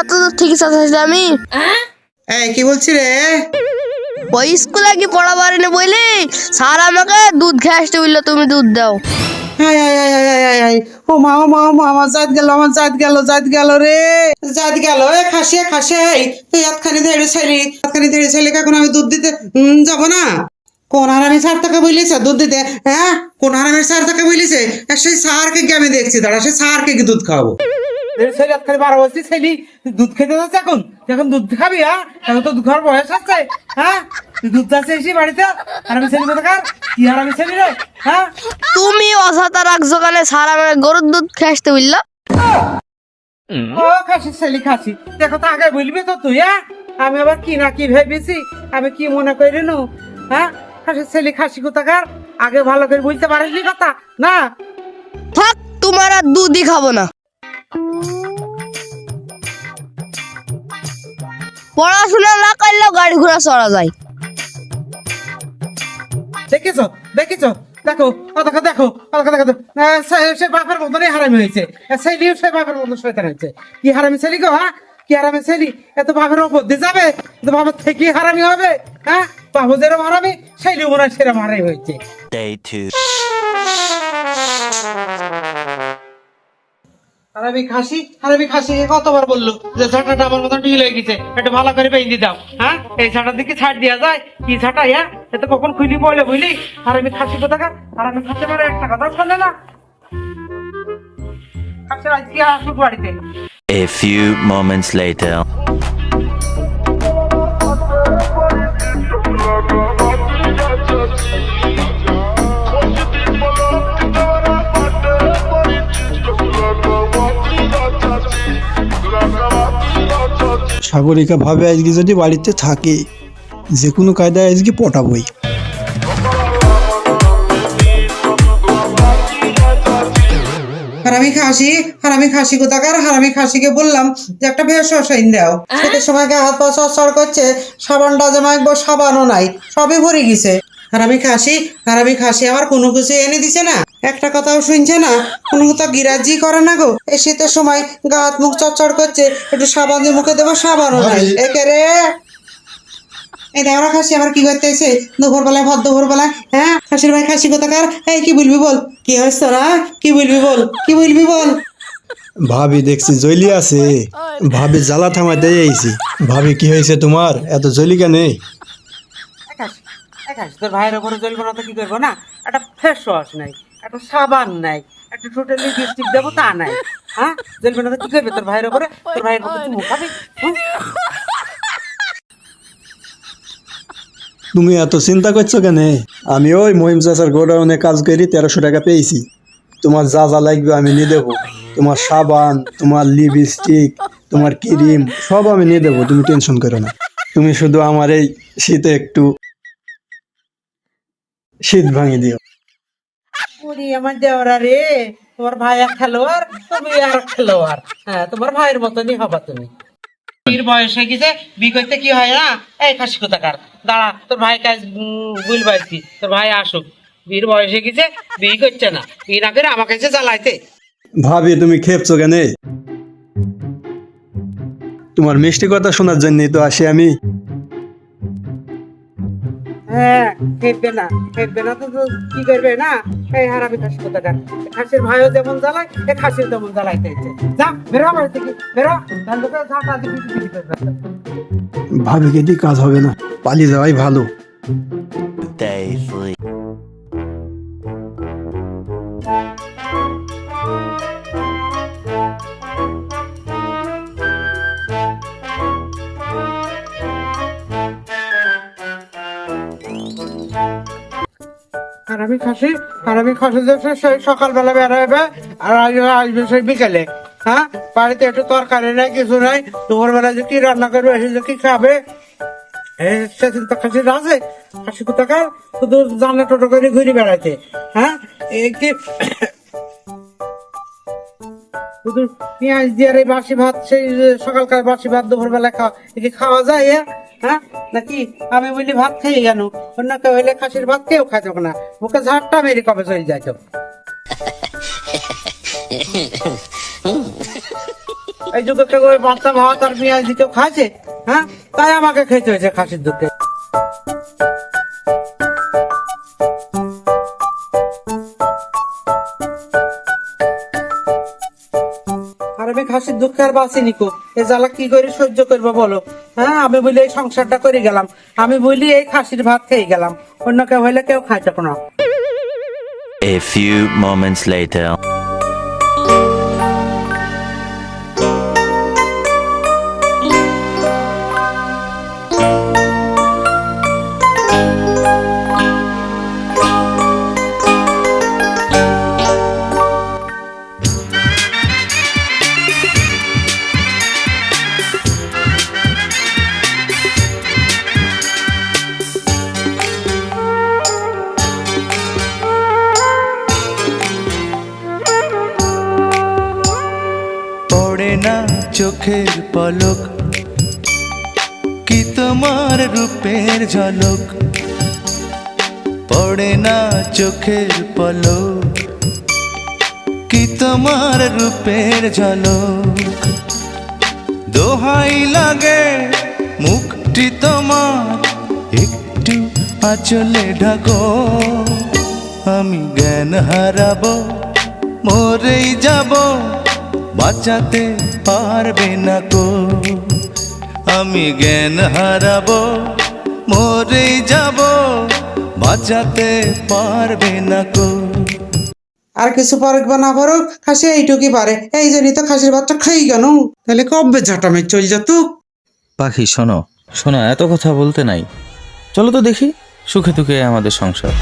এত দূর থেকে চাচ্ছি আমি? এই কি বলছি রে ওই স্কুলে কি পড়া পারিনি বলি স্যার আমাকে দুধ খেয়ে আসতে বলল তুমি দুধ দাও। ও মা ও মা ও মা আমার জাত গেল আমার জাত গেল জাত গেল রে। জাত গেল এ খাসে খাসে এই, তুই ছেলি ছেলে এখন আমি দুধ দিতে যাব না? কোন হারামি স্যার তাকে বলিছে দুধ দিতে? হ্যাঁ? কোন হারামির স্যার তাকে বলিছে? সেই স্যারকে আমি দেখছি দাঁড়া সেই স্যারকে কি দুধ খাওয়াবো। ছেলে খালি বারো বলছি ছেলে দুধ খেতে যাচ্ছে এখন? এখন দুধ খাবি হ্যাঁ? এখন তো বয়স আসছে হ্যাঁ? দুধ যাচ্ছে এসে বাড়িতে আর আমি ছেলে কোথাকার? কি আর আমি ছেলে রে হ্যাঁ? তুমি অসাতা রাখছো কানে স্যার আমাকে গরুর দুধ খেয়ে আসতে ও খাসি ছেলে খাসি। দেখো তো আগে বলবি তো তুই হ্যাঁ? আমি আবার কি না কি ভেবেছি আমি কি মনে করি নু হ্যাঁ? খাসি ছেলে খাসি কোথাকার? আগে ভালো করে বুঝতে পারিসনি কথা না? থাক তোমার আর দুধই খাব না। পড়াশোনা না করলেও গাড়ি ঘোড়া চড়া যায়। দেখেছ দেখেছ? দেখো দেখো দেখো দেখো। সে- সে বাপের মতনই হারামি হয়েছে। ছেলেও সে বাপের মতন শয়তান হয়েছে। কি হারামি ছেলে গো হ্যাঁ? কি হারামি ছেলে? এত বাপের ওপর দিয়ে যাবে। এত বাপের থেকে হারামি হবে হ্যাঁ? বাবু যেরকম হারামি ছেলেও মনে হয় সেরকম হারামি হয়েছে। হারামি খাসি হারামি খাসি কতবার বলল যে ছাটাটা আমার মতন ঢিল হয়ে গেছে? একটু ভালো করে বেঁধে দাও হ্যাঁ? এই ছাটার দিকে ছাড় দেওয়া যায়। কি ছাটা হ্যাঁ এত কখন খুলি বলে বুঝলি? হারামি খাসি কোথাকার আমি খাসি মানে একটা কথা শোনে না? খাসি আজকে আসুক বাড়িতে। A few moments later. Sagarika ভাবে আজকে যদি বাড়িতে থাকে যে কোনো কায়দায় আজকে পটাবই। হারামি খাসি হারামি খাসি কোথাকার? হারামি খাসিকে বললাম যে একটা ভেষ সাইন দাও। সেটার সময় গা হাত পা সর করছে সাবানটা যে মাখবো সাবানও নাই সবই ভরে গেছে। হারামি খাসি হারামি খাসি আমার কোনো কিছু এনে দিছে না। একটা কথাও শুনছে না। কোনো কথা গিরাজি করে না গো। এই শীতের সময় গা হাত মুখ চড়চড় করছে একটু সাবান দিয়ে মুখে দেবো সাবানও নাই। একে রে। এই দেওয়া খাসি আবার কি করতে এসে দুপুর বেলায় ভর দুপুর বেলায় হ্যাঁ? খাসির ভাই খাসি কোথাকার? এই কি বলবি বল? কি হয়েছে তোরা কি বলবি বল? কি বলবি বল? ভাবি দেখছি জলি আছে। ভাবি জ্বালা থামাইতে আইছি ভাবি কি হয়েছে তোমার? এত জলি কেন? একাশ তোর ভাইয়ের ওপরে তো কি করব, না? একটা ফেস ওয়াশ নাই, একটা সাবান নাই, একটা টোটাল লিপস্টিক দেবো, তা নাই। হ্যাঁ? তো কি করবে? তোর ভাইয়ের ওপরে তোর ভাইয়ের ওপরে তুই মুখ খাবি তুমি এত চিন্তা করছ কেন? আমি ওই মহিম চাচার গোডাউনে কাজ করি, তেরোশো টাকা পেয়েছি। তোমার যা যা লাগবে আমি নিয়ে দেবো। তোমার সাবান, তোমার লিপস্টিক তোমার ক্রিম সব আমি নিয়ে দেবো, তুমি টেনশন করো না। তুমি শুধু আমার এই শীতে একটু শীত ভাঙিয়ে দিও। ওরে আমার দেওরা রে তোমার ভাই এক খেলোয়াড় তুমি আর এক খেলোয়াড়। হ্যাঁ তোমার ভাইয়ের মতনই হবা তুমি। বীর বয়স হয়ে গেছে বি করতে কি হয় না? এই খাসি কোথাকার? দাঁড়া তোর ভাই কাজ বুল পাইছি। তোর ভাই আসুক। বীর বয়স হয়ে গেছে বিয়ে করছে না। বিয়ে না করে আমাকে এসে জ্বালাইতে ভাবি তুমি খেপছো কেন? তোমার মিষ্টি কথা শোনার জন্যই তো আসি আমি। হ্যাঁ খেপবে না খেপবে না তো কি করবে না? এই হারামি খাসি কোথাকার? খাসির ভাইও যেমন জ্বালায় এ খাসির তেমন জ্বালাইতে যা বেরো বাড়ি থেকে বেরো। তাহলে তো ঝাঁটা ভাবিকে দিয়ে কাজ হবে না? পালিয়ে যাওয়াই ভালো। Day three. আর আমি খাসি আর আমি খাসি যাচ্ছে সেই সকালবেলা বেরোবে আর আসবে সেই বিকেলে হ্যাঁ? বাড়িতে একটু তরকারি নাই, কিছু নাই। দুপুরবেলা যে কি রান্না করবে, এসে যে কি খাবে? সেদিন তো খাসি আছে, খাসি কোথাকার? শুধু জানলা টোটো করে ঘুরে বেড়াচ্ছে হ্যাঁ? এই কি শুধু পেঁয়াজ দিয়ে বাসি ভাত, সেই সকালকার বাসি ভাত দুপুরবেলা খাওয়া খাওয়া যায়? হ্যাঁ? নাকি? আমি বলি ভাত খেয়ে গেল। অন্য কেউ হইলে খাসির ভাত কেউ খাইতো না। ওকে ঝাড়টা মেরে কবে চলে যাইতো? এই যুগে কেউ বাচ্চা ভাত আর পেঁয়াজ দিতে খাইছে হ্যাঁ? তাই আমাকে খেতে হয়েছে খাসির দুধকে দুঃখে আর বাঁচি নিকো। এ জ্বালা কি করে সহ্য করব বলো? হ্যাঁ আমি বলি এই সংসারটা করে গেলাম। আমি বলি এই খাসির ভাত খেয়ে গেলাম। অন্য কেউ হইলে কেউ খাইতে না। A few moments later. চোখের পলক, কি তোমার রূপের ঝলক? পড়ে না চোখের পলক, কি তোমার রূপের ঝলক? দোহাই লাগে মুখটি তোমার, একটু আঁচলে ঢাকো। আমি জ্ঞান হারাবো, মরেই যাব। বাঁচাতে পারবে না কো আমি জ্ঞান হারাবো মরেই যাব বাঁচাতে পারবে না কো আর কিছু পারুক বা না পারুক খাসি এইটুকুই পারে। এই জন্যই তো খাসির বাচ্চা খাই কেন? তাহলে কবে ঝাটামে চল যেত পাখি শোনো শোনো এত কথা বলতে নাই। চলো তো দেখি সুখে দুঃখে আমাদের সংসার।